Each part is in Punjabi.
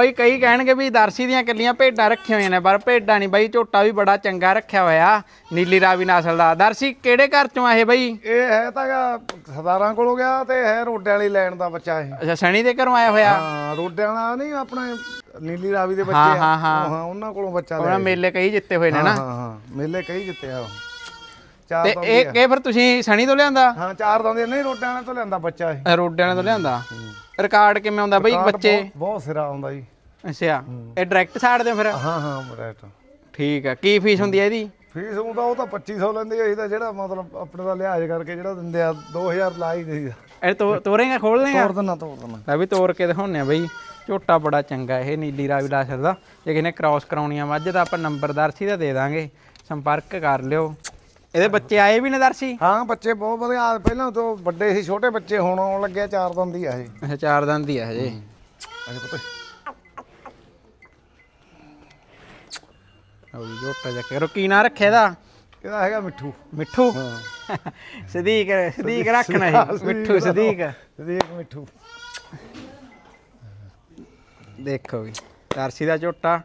ਬਈ ਕਈ ਕਹਿਣਗੇ ਵੀ ਦਰਸ਼ੀ ਦੀਆਂ ਕੱਲੀਆਂ ਭੇਡਾਂ ਰੱਖੀਆਂ ਹੋਈਆਂ ਨੇ ਪਰ ਭੇਡਾਂ ਨਹੀਂ ਬਈ ਝੋਟਾ ਵੀ ਬੜਾ ਚੰਗਾ ਰੱਖਿਆ ਹੋਇਆ। ਨੀਲੀ ਰਾਵੀ ਨਸਲ ਦਾ। ਦਰਸ਼ੀ ਕਿਹੜੇ ਘਰ ਚੋਂ ਆ ਇਹ ਬਈ? ਇਹ ਹੈ ਤਾਂ ਗਾ ਸਰਦਾਰਾਂ ਕੋਲੋਂ ਗਿਆ ਤੇ ਹੈ ਰੋਡਿਆਂ ਵਾਲੀ ਲੈਣ ਦਾ ਬੱਚਾ ਇਹ। ਅੱਛਾ ਸਣੀ ਦੇ ਘਰੋਂ ਆਇਆ ਹੋਇਆ? ਹਾਂ ਰੋਡਿਆਂ ਵਾਲਾ ਨਹੀਂ ਆਪਣੇ ਨੀਲੀ ਰਾਵੀ ਦੇ ਬੱਚੇ ਹਾਂ, ਹਾਂ, ਹਾਂ। ਉਹ ਹਾਂ ਉਹਨਾਂ ਕੋਲੋਂ ਬੱਚਾ ਉਹਨਾਂ ਲਿਆ ਮੇਲੇ ਕਈ ਜਿੱਤੇ ਹੋਏ ਨੇ ਹਾਂ ਨਾ। ਹਾਂ ਹਾਂ ਮੇਲੇ ਕਈ ਜਿੱਤੇ ਆ ਉਹ। ਚਾਰ ਤੇ ਇਹ ਆ। ਇਹ ਫਿਰ ਤੁਸੀਂ ਸਣੀ ਤੋਂ ਲਿਆਂਦਾ? ਹਾਂ ਚਾਰ ਦੰਦੀ ਨਹੀਂ ਰੋਡਿਆਂ ਵਾਲੇ ਤੋਂ ਲਿਆਂਦਾ ਬੱਚਾ ਇਹ। ਰੋਡਿਆਂ ਤੋਂ ਲਿਆਂਦਾ? ਰਿਕਾਰਡ ਕਿਵੇਂ ਆਉਂਦਾ ਬਈ ਬੱਚੇ? ਬਹੁਤ- ਬਹੁਤ ਸਿਰਾ ਆਉਂਦਾ ਜੀ। ਅੱਛਾ ਇਹ ਡਾਇਰੈਕਟ ਛਾੜਦੇ ਹੋ ਫਿਰ। ਹਾਂ ਹਾਂ ਰਾਈਟ ਠੀਕ ਆ ਕੀ ਫੀਸ ਹੁੰਦੀ ਹੈ ਇਹਦੀ? ਫੀਸ ਤਾਂ ਉਹ ਤਾਂ 2500 ਲੈਂਦੇ ਆ ਇਹ ਤਾਂ ਜਿਹੜਾ ਮਤਲਬ ਆਪਣੇ ਦਾ ਲਿਹਾਜ਼ ਕਰਕੇ ਜਿਹੜਾ ਦਿੰਦੇ ਆ 2000 ਲਾਈ ਦੇ ਇਹ ਤੋ ਤੋਰੇਗਾ ਖੋਲ ਲੇਗਾ ਤੋੜ ਦਿੰਨਾ ਤੋੜ ਦਿੰਨਾ ਲੈ ਵੀ ਤੋਰ ਕੇ ਦਿਖਾਉਂਦੇ ਆ ਬਈ ਝੋਟਾ ਬੜਾ ਚੰਗਾ ਇਹ ਨੀਲੀ ਰਾਵੀ ਲਾਸਰ ਦਾ। ਜੇ ਕਿਸੇ ਨੇ ਕ੍ਰਾਸ ਕਰਾਉਣੀ ਆ ਮੱਝ ਤਾਂ ਆਪਾਂ ਨੰਬਰ ਦਰਸ਼ੀ ਦਾ ਦੇ ਦਾਂਗੇ। ਸੰਪਰਕ ਕਰ ਲਿਓ। ਇਹਦੇ ਬੱਚੇ ਆਏ ਵੀ ਨੇ ਦਰਸ਼ੀ? ਹਾਂ ਬੱਚੇ ਬਹੁਤ ਵਧੀਆ। ਆ, ਪਹਿਲਾਂ ਤੋਂ ਵੱਡੇ ਸੀ ਛੋਟੇ ਬੱਚੇ ਹੁਣ ਆਉਣ ਲੱਗਿਆ ਚਾਰ ਦੰਦੀ ਆ ਇਹ। ਅੱਛਾ ਚਾਰ ਦੰਦ ਦੀ ਆ ਹਜੇ। ਅਜੇ ਪਤਾ। ਉਹ ਝੋਟਾ ਚੱਕ ਕਰੋ ਕੀ ਨਾਂ ਰੱਖਿਆ ਇਹਦਾ? ਇਹਦਾ ਹੈਗਾ ਮਿੱਠੂ। ਮਿੱਠੂ? ਸਦੀਕ ਸਦੀਕ ਰੱਖਣਾ ਸੀ ਮਿੱਠੂ ਸਦੀਕ। ਦੇਖ ਮਿੱਠੂ। ਦੇਖੋ ਵੀ ਦਰਸ਼ੀ ਦਾ ਝੋਟਾ।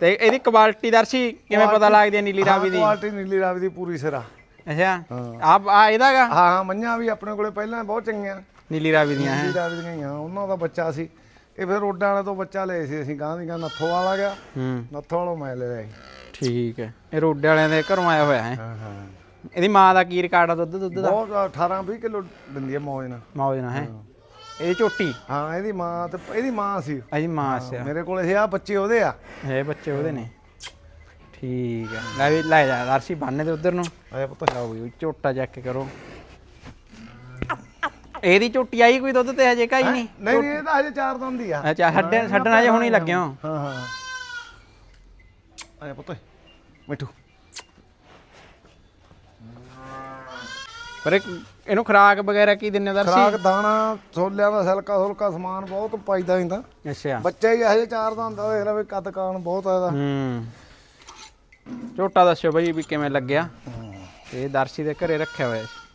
ਤੇ ਇਹਦੀ ਕੁਆਲਿਟੀ ਦਰਸ਼ੀ ਕਿਵੇਂ ਪਤਾ ਲੱਗਦੀ ਹੈ ਨੀਲੀ ਰਾਵੀ ਦੀ? ਕੁਆਲਿਟੀ ਨੀਲੀ ਰਾਵੀ ਦੀ ਪੂਰੀ ਸਿਰਾ। ਅੱਛਾ। ਆ ਆ ਇਹਦਾਗਾ ਹਾਂ ਹਾਂ ਮੰਝਾਂ ਵੀ ਆਪਣੇ ਕੋਲੇ ਪਹਿਲਾਂ ਬਹੁਤ ਚੰਗੀਆਂ। ਨੀਲੀ ਰਾਵੀ ਦੀਆਂ ਹੈ। ਨੀਲੀ ਰਾਵੀ ਦੀਆਂ ਹੀ ਉਹਨਾਂ ਦਾ ਬੱਚਾ ਸੀ। ਇਹ ਫਿਰ ਰੋਡਾਂ ਵਾਲੇ ਤੋਂ ਬੱਚਾ ਲਏ ਸੀ ਅਸੀਂ ਗਾਂ ਦੀ ਗਾਂ ਨੱਥੋ ਵਾਲਾ ਗਿਆ। ਹੂੰ। ਨੱਥੋ ਵਾਲੋਂ ਮੈਂ ਲੈ ਲਿਆ ਠੀਕ ਹੈ। ਇਹ ਰੋਡੇ ਵਾਲਿਆਂ ਦੇ ਘਰੋਂ ਆਇਆ ਹੋਇਆ ਹੈ। ਹਾਂ ਹਾਂ। ਇਹਦੀ ਮਾਂ ਦਾ ਕੀ ਰਿਕਾਰਡ ਆ ਦੁੱਧ ਦੁੱਧ ਦਾ? ਬਹੁਤ 18 20 ਕਿਲੋ ਦਿੰਦੀ ਹੈ ਮੌਜ ਨਾਲ। ਮੌਜ ਨਾਲ ਹੈ। ਇਹਦੀ ਝੋਟੀ? ਹਾਂ ਇਹਦੀ ਮਾਂ ਤੇ ਇਹਦੀ ਮਾਂ ਸੀ। ਇਹਦੀ ਮਾਂ ਸਿਆ ਮੇਰੇ ਕੋਲ ਇਹ ਆ ਬੱਚੇ ਉਹਦੇ ਆ। ਇਹ ਬੱਚੇ ਉਹਦੇ ਨੇ। ਠੀਕ ਹੈ ਲੈ ਵੀ ਲੈ ਜਾ ਦਰਸ਼ੀ ਬੰਨੇ ਤੇ ਉਧਰ ਨੂੰ। ਆਇਆ ਪੁੱਤ ਲਓ ਵੀ ਝੋਟਾ ਚੈੱਕ ਕਰੋ। ਇਹਦੀ ਝੋਟੀ ਆਈ ਕੋਈ ਦੁੱਧ ਤੇ ਹਜੇ ਕਾਈ ਨਹੀਂ? ਨਹੀਂ ਇਹ ਤਾਂ ਹਜੇ ਚਾਰ ਦਿਨ ਦੀ ਆ। ਅੱਛਾ ਛੱਡਣ ਛੱਡਣ ਹਜੇ ਹੁਣੀ ਲੱਗਿਓ ਹਾਂ ਹਾਂ। ਆਇਆ ਪੁੱਤ ਮਿੱਠੂ। ਪਰ ਇਹ- ਇਹਨੂੰ ਖਰਾਕ ਵਗੈਰਾ ਕੀ ਦਿੰਨੇ ਦਰਸ਼ੀ? ਖਰਾਕ ਦਾਣਾ ਛੋਲਿਆਂ ਦਾ ਸਿਲਕਾ ਸੁਲਕਾ ਸਮਾਨ ਬਹੁਤ ਪਾਈਦਾ ਹੁੰਦਾ ਅੱਛਾ। ਬੱਚਾ ਹੀ ਹਜੇ ਚਾਰ ਦਾ ਦੇਖ ਲੈ ਵੀ ਕੱਦ ਕਾਨ ਬਹੁਤ ਆ ਇਹਦਾ। ਹੂੰ। ਝੋਟਾ ਦੱਸਿਓ ਬਈ ਵੀ ਕਿਵੇਂ ਲੱਗਿਆ। ਤੇ ਇਹ ਦਰਸ਼ੀ ਦੇ ਘਰੇ ਰੱਖਿਆ ਹੋਇਆ ਸੀ